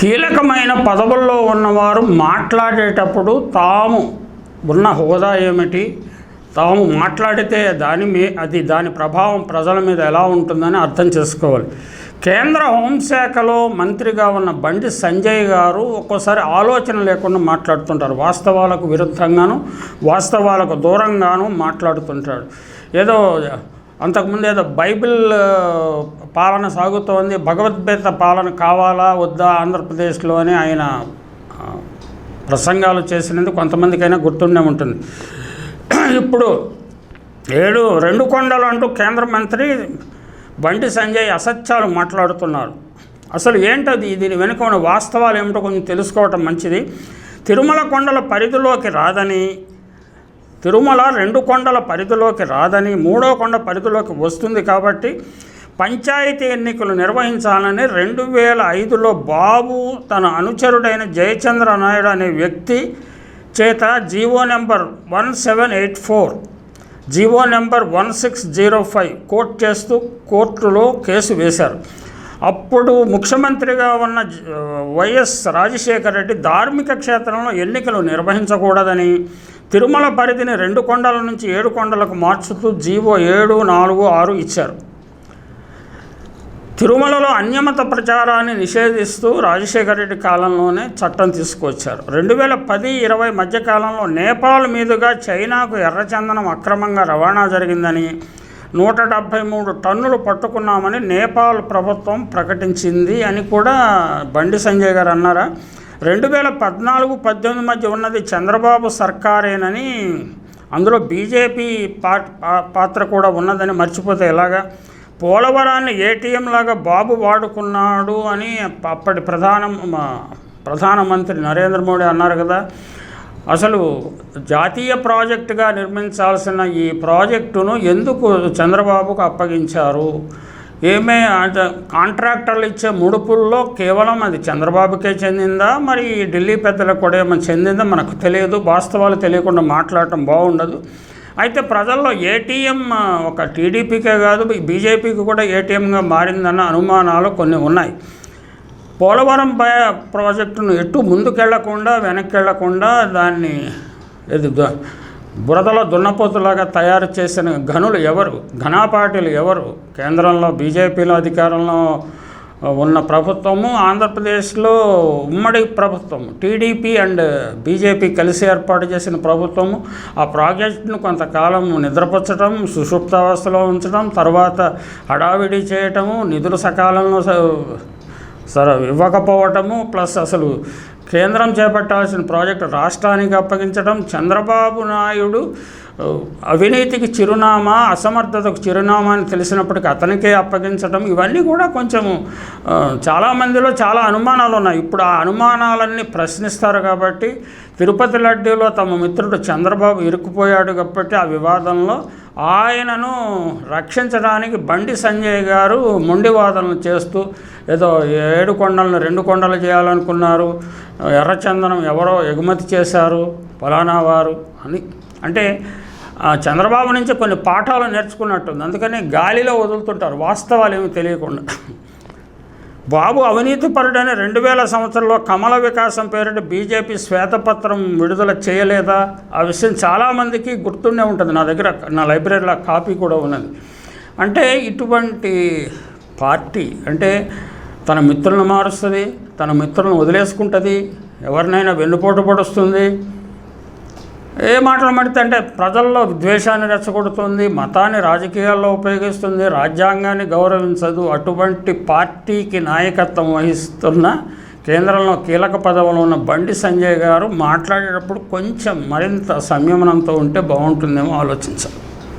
కీలకమైన పదవుల్లో ఉన్నవారు మాట్లాడేటప్పుడు తాము ఉన్న హోదా ఏమిటి? తాము మాట్లాడితే దాని మీ అది దాని ప్రభావం ప్రజల మీద ఎలా ఉంటుందని అర్థం చేసుకోవాలి. కేంద్ర హోంశాఖలో మంత్రిగా ఉన్న బండి సంజయ్ గారు ఒక్కోసారి ఆలోచన లేకుండా మాట్లాడుతుంటారు. వాస్తవాలకు విరుద్ధంగాను వాస్తవాలకు దూరంగాను మాట్లాడుతుంటాడు. ఏదో అంతకుముందు ఏదో బైబిల్ పాలన సాగుతోంది భగవద్గీత పాలన కావాలా వద్దా ఆంధ్రప్రదేశ్లో అని ఆయన ప్రసంగాలు చేసినందుకు కొంతమందికైనా గుర్తుండే ఉంటుంది. ఇప్పుడు ఏడు రెండు కొండలు అంటూ కేంద్ర మంత్రి బండి సంజయ్ అసత్యాలు మాట్లాడుతున్నారు. అసలు ఏంటది? దీని వెనుక ఉన్న వాస్తవాలు ఏమిటో కొంచెం తెలుసుకోవటం మంచిది. తిరుమల కొండల పరిధిలోకి రాదని తిరుమల రెండు కొండల పరిధిలోకి రాదని మూడో కొండ పరిధిలోకి వస్తుంది కాబట్టి పంచాయతీ ఎన్నికలు నిర్వహించాలని రెండు వేల ఐదులో బాబు తన అనుచరుడైన జయచంద్ర నాయుడు అనే వ్యక్తి చేత GO number one seven eight four GO number one six zero five court చేస్తూ కోర్టులో కేసు వేశారు. అప్పుడు ముఖ్యమంత్రిగా ఉన్న వైఎస్ రాజశేఖర రెడ్డి ధార్మిక క్షేత్రంలో ఎన్నికలు నిర్వహించకూడదని తిరుమల పరిధిని రెండు కొండల నుంచి ఏడు కొండలకు మార్చుతూ జీవో ఏడు నాలుగు ఆరు ఇచ్చారు. తిరుమలలో అన్యమత ప్రచారాన్ని నిషేధిస్తూ రాజశేఖర రెడ్డి కాలంలోనే చట్టం తీసుకొచ్చారు రెండు వేల పది ఇరవై మధ్యకాలంలో నేపాల్ మీదుగా చైనాకు ఎర్రచందనం అక్రమంగా రవాణా జరిగిందని నూట డెబ్భై మూడు టన్నులు పట్టుకున్నామని నేపాల్ ప్రభుత్వం ప్రకటించింది అని కూడా బండి సంజయ్ గారు అన్నారా? రెండు వేల పద్నాలుగు పద్దెనిమిది మధ్య ఉన్నది చంద్రబాబు సర్కారేనని అందులో బీజేపీ పాత్ర కూడా ఉన్నదని మర్చిపోతే ఎలాగా? పోలవరాన్ని ఏటీఎం లాగా బాబు వాడుకున్నాడు అని అప్పటి ప్రధాన ప్రధానమంత్రి నరేంద్ర మోడీ అన్నారు కదా. అసలు జాతీయ ప్రాజెక్టుగా నిర్మించాల్సిన ఈ ప్రాజెక్టును ఎందుకు చంద్రబాబుకు అప్పగించారు? ఏమే కాంట్రాక్టర్లు ఇచ్చే ముడుపుల్లో కేవలం అది చంద్రబాబుకే చెందిందా? మరి ఈ ఢిల్లీ పెద్దలకు కూడా ఏమైనా చెందిందా? మనకు తెలియదు వాస్తవాలు తెలియకుండా మాట్లాడటం బాగుండదు. అయితే ప్రజల్లో ఏటీఎం ఒక టీడీపీకే కాదు బీజేపీకి కూడా ఏటీఎంగా మారిందన్న అనుమానాలు కొన్ని ఉన్నాయి. పోలవరం పై ప్రాజెక్టును ఎటు ముందుకెళ్ళకుండా వెనక్కి వెళ్ళకుండా దాన్ని ఇది బురదలో దున్నపోతులాగా తయారు చేసిన ఘనులు ఎవరు? ఘనాపార్టీలు ఎవరు? కేంద్రంలో బీజేపీలో అధికారంలో ఉన్న ప్రభుత్వము ఆంధ్రప్రదేశ్లో ఉమ్మడి ప్రభుత్వం టీడీపీ అండ్ బీజేపీ కలిసి ఏర్పాటు చేసిన ప్రభుత్వము. ఆ ప్రాజెక్టును కొంతకాలం నిద్రపుచ్చడం సుషుప్తావస్థలో ఉంచడం తర్వాత హడావిడి చేయటము నిధులు సకాలంలో సరే ఇవ్వకపోవటము ప్లస్ అసలు కేంద్రం చేపట్టాల్సిన ప్రాజెక్టు రాష్ట్రానికి అప్పగించడం చంద్రబాబు నాయుడు అవినీతికి చిరునామా అసమర్థతకు చిరునామా అని తెలిసినప్పటికీ అతనికే అప్పగించడం ఇవన్నీ కూడా కొంచెం చాలామందిలో చాలా అనుమానాలు ఉన్నాయి. ఇప్పుడు ఆ అనుమానాలన్నీ ప్రశ్నిస్తారు కాబట్టి తిరుపతి లడ్డూలో తమ మిత్రుడు చంద్రబాబు ఇరుక్కుపోయాడు కాబట్టి ఆ వివాదంలో ఆయనను రక్షించడానికి బండి సంజయ్ గారు మొండి వాదనలు చేస్తూ ఏదో ఏడు కొండలను రెండు కొండలు చేయాలనుకున్నారు. ఎర్రచందనం ఎవరో ఎగుమతి చేశారు ఫలానా వారు అని. అంటే చంద్రబాబు నుంచి కొన్ని పాఠాలు నేర్చుకున్నట్టుంది. అందుకని గాలిలో వదులుతుంటారు. వాస్తవాలు ఏమీ తెలియకుండా. బాబు అవినీతిపరుడని రెండు వేల సంవత్సరంలో కమల వికాసం పేరిట బీజేపీ శ్వేతపత్రం విడుదల చేయలేదా? ఆ విషయం చాలామందికి గుర్తుండే ఉంటుంది. నా దగ్గర నా లైబ్రరీలో కాపీ కూడా ఉన్నది. అంటే ఇటువంటి పార్టీ అంటే తన మిత్రులను మారుస్తుంది తన మిత్రులను వదిలేసుకుంటుంది ఎవరినైనా వెన్నుపోటు పడుస్తుంది. ఏ మాటలు మడితే అంటే ప్రజల్లో ద్వేషాన్ని రెచ్చగొడుతుంది మతాన్ని రాజకీయాల్లో ఉపయోగిస్తుంది రాజ్యాంగాన్ని గౌరవించదు. అటువంటి పార్టీకి నాయకత్వం వహిస్తున్న కేంద్రంలో కీలక పదవులో ఉన్న బండి సంజయ్ గారు మాట్లాడేటప్పుడు కొంచెం మరింత సంయమనంతో ఉంటే బాగుంటుందేమో ఆలోచించాలి.